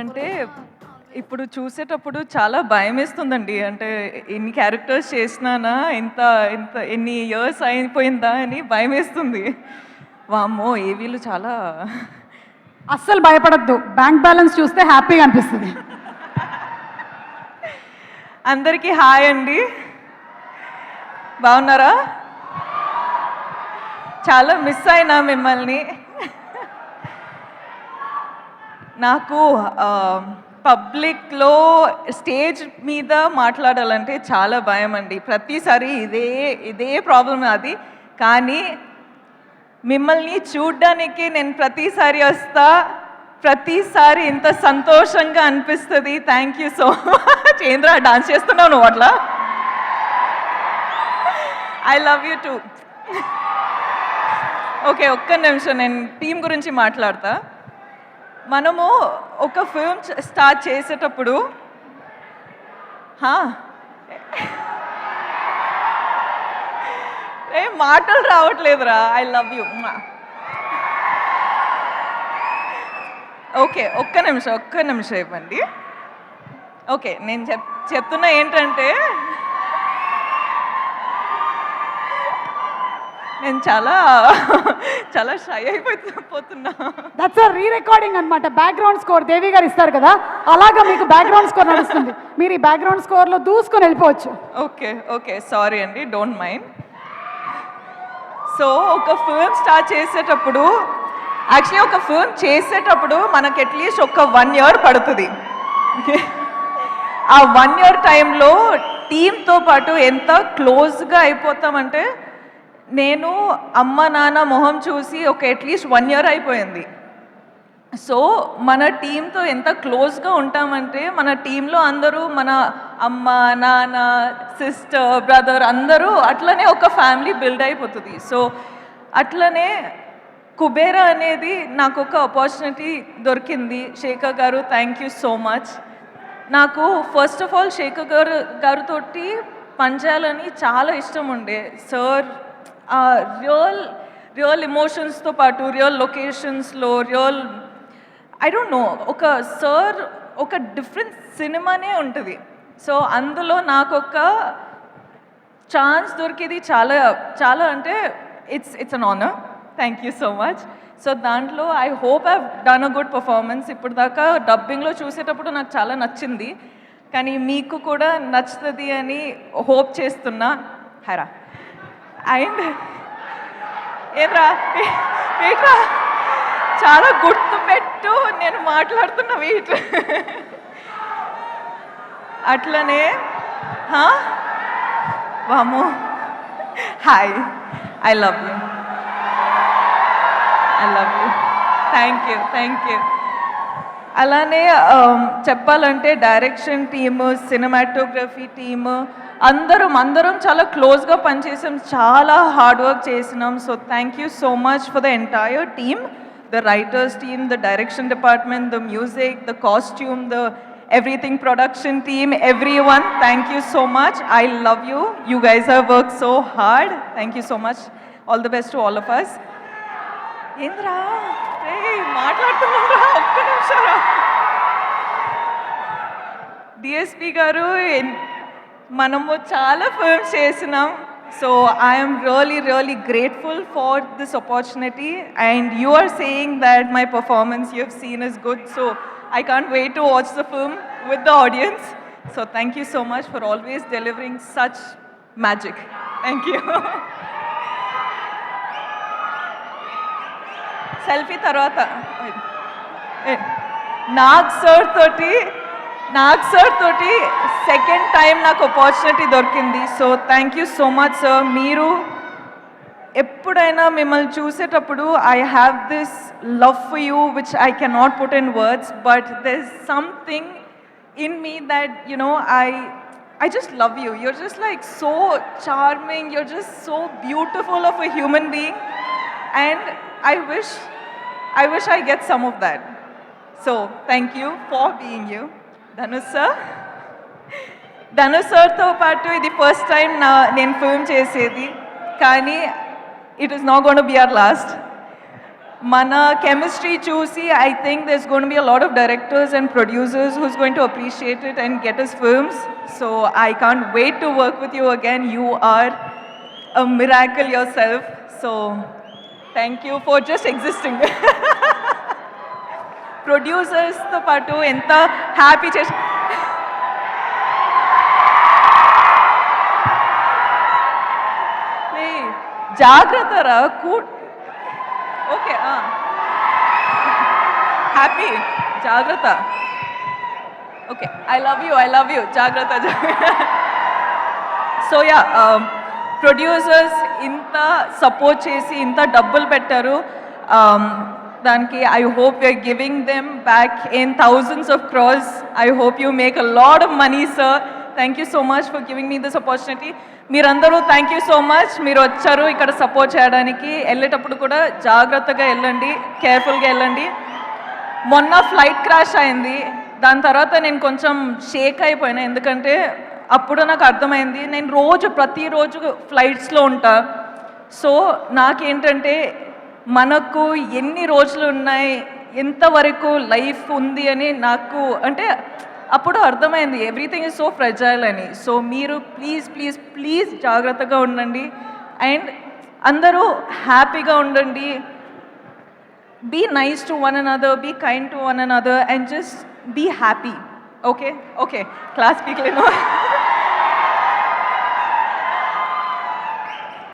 అంటే ఇప్పుడు చూసేటప్పుడు చాలా భయం వేస్తుందండి అంటే ఎన్ని క్యారెక్టర్స్ చేసినానా ఇంత ఇంత ఎన్ని ఇయర్స్ అయిపోయిందా అని భయం వేస్తుంది వామ్మో ఏ వీళ్ళు చాలా అస్సలు భయపడద్దు. బ్యాంక్ బ్యాలెన్స్ చూస్తే హ్యాపీగా అనిపిస్తుంది. అందరికీ హాయ్ అండి. బాగున్నారా? చాలా మిస్ అయినా మిమ్మల్ని. నాకు పబ్లిక్లో స్టేజ్ మీద మాట్లాడాలంటే చాలా భయం అండి ప్రతిసారి ఇదే ఇదే ప్రాబ్లం అది. కానీ మిమ్మల్ని చూడ్డానికి నేను ప్రతిసారి వస్తా. ప్రతిసారి ఇంత సంతోషంగా అనిపిస్తుంది. Thank you so much. ఏంద్రా డాన్స్ చేస్తున్నావు నువ్వు అట్లా? I love you too. Okay ఒక్క నిమిషం. నేను టీం గురించి మాట్లాడతా. మనము ఒక ఫిల్మ్ స్టార్ట్ చేసేటప్పుడు ఏ మాటలు రావట్లేదురా. ఐ లవ్ యూ ఓకే ఒక్క నిమిషం ఒక్క నిమిషం ఇవ్వండి. ఓకే నేను చెప్ చెప్తున్నా ఏంటంటే నేను చాలా చాలా షై అయిపోతున్నా దట్స్ రీ రికార్డింగ్ అనమాట బ్యాక్గ్రౌండ్ స్కోర్ దేవి గారు ఇస్తారు కదా? అలాగా మీకు బ్యాక్గ్రౌండ్ స్కోర్ నడుస్తుంది. మీరు ఈ బ్యాక్గ్రౌండ్ స్కోర్లో దూసుకొని వెళ్ళిపోవచ్చు. Okay okay. సారీ అండి డోంట్ మైండ్ సో ఒక ఫిల్మ్ స్టార్ట్ చేసేటప్పుడు యాక్చువల్లీ ఒక ఫిల్మ్ చేసేటప్పుడు మనకి అట్లీస్ట్ ఒక వన్ ఇయర్ పడుతుంది. ఆ వన్ ఇయర్ టైంలో టీంతో పాటు ఎంత క్లోజ్గా అయిపోతామంటే నేను అమ్మ నాన్న మొహం చూసి ఒక అట్లీస్ట్ వన్ ఇయర్ అయిపోయింది. సో మన టీంతో ఎంత క్లోజ్గా ఉంటామంటే మన టీంలో అందరూ మన అమ్మ నాన్న సిస్టర్ బ్రదర్ అందరూ అట్లనే ఒక ఫ్యామిలీ బిల్డ్ అయిపోతుంది. సో అట్లనే కుబేరా అనేది నాకు ఒక ఆపర్చునిటీ దొరికింది. Shekhar garu thank you so much నాకు first of all Shekhar garu గారితోటి పనిచేయాలని చాలా ఇష్టం ఉండే. సార్ రియల్ రియల్ ఎమోషన్స్తో పాటు రియల్ లొకేషన్స్లో రియల్ ఐ డోంట్ నో ఒక సార్ ఒక డిఫరెంట్ సినిమానే ఉంటుంది. సో అందులో నాకు ఒక ఛాన్స్ దొరికేది చాలా చాలా అంటే it's it's an honour thank you so much so దాంట్లో I hope have done a good performance ఇప్పుడు దాకా డబ్బింగ్లో చూసేటప్పుడు నాకు చాలా నచ్చింది. కానీ మీకు కూడా నచ్చుతుంది అని హోప్ చేస్తున్నా. హరా. అండ్ ఏంరా? ఏంట్రా? చాలా గుర్తు పెట్టు నేను మాట్లాడుతున్న వీట్. అట్లనే వాము hi I love you I love you thank you thank you అలానే చెప్పాలంటే డైరెక్షన్ టీమ్ సినిమాటోగ్రఫీ టీమ్ అందరం అందరం చాలా క్లోజ్గా పనిచేసాం చాలా హార్డ్ వర్క్ చేసినాం. So thank you so much for the entire team the writers team the direction department the music the costume the everything production team every one thank you so much I love you you guys have work so hard thank you so much all the best to all of us ఏంద్రా మాట్లాడుతున్నారా ఒక్క నిమిషారా DSP గారు ఎన్- మనము చాలా films చేసినాం. So I'm really really grateful for this opportunity and you are saying that my performance you have seen is good so I can't wait to watch the film with the audience so thank you so much for always delivering such magic thank you selfie తర్వాత. ఏ, Nag sir తోటి Nag sir తోటి second time నాకు opportunity దొరికింది so thank you so much sir మీరు ఎప్పుడైనా మిమ్మల్ని చూసేటప్పుడు I have this love for you which I cannot put in words but there is something in me that you know I I just love you. You're just like so charming. You're just so beautiful of a human being. And I wish, I wish I get some of that. So thank you for being you. Dhanush sir. Dhanush సార్తో పాటు ఇది first time నా నేను film చేసేది కానీ it is not gonna be our last మన chemistry చూసి I think there's going to be a lot of directors and producers who's going to appreciate it and get us films. So I can't wait to work with you again. You are a miracle yourself. So thank you for just existing. ప్రొడ్యూసర్స్తో పాటు ఎంత happy చేసి జాగ్రత్త రా కూ okay happy జాగ్రత్త. Okay I love you I love you జాగ్రత్త so yeah producers ఇంత support చేసి ఇంత డబ్బులు పెట్టారు దానికి I hope you're giving them back in thousands of crores I hope you make a lot of money sir thank you so much for giving me this opportunity మీరందరూ thank you so much మీరు వచ్చారు ఇక్కడ support చేయడానికి. వెళ్ళేటప్పుడు కూడా జాగ్రత్తగా వెళ్ళండి కేర్ఫుల్గా వెళ్ళండి. మొన్న ఫ్లైట్ క్రాష్ అయింది. దాని తర్వాత నేను కొంచెం షేక్ అయిపోయినా. ఎందుకంటే అప్పుడు నాకు అర్థమైంది. నేను రోజు ప్రతిరోజు ఫ్లైట్స్లో ఉంటా. సో నాకేంటంటే మనకు ఎన్ని రోజులు ఉన్నాయి ఎంతవరకు లైఫ్ ఉంది అని నాకు అంటే అప్పుడు అర్థమైంది ఎవ్రీథింగ్ ఇస్ సో ఫ్రెజైల్ అని సో మీరు ప్లీజ్ ప్లీజ్ ప్లీజ్ జాగ్రత్తగా ఉండండి అండ్ అందరూ హ్యాపీగా ఉండండి be nice to one another, other kind kind to one and other and happy. Okay? Happy okay okay class know.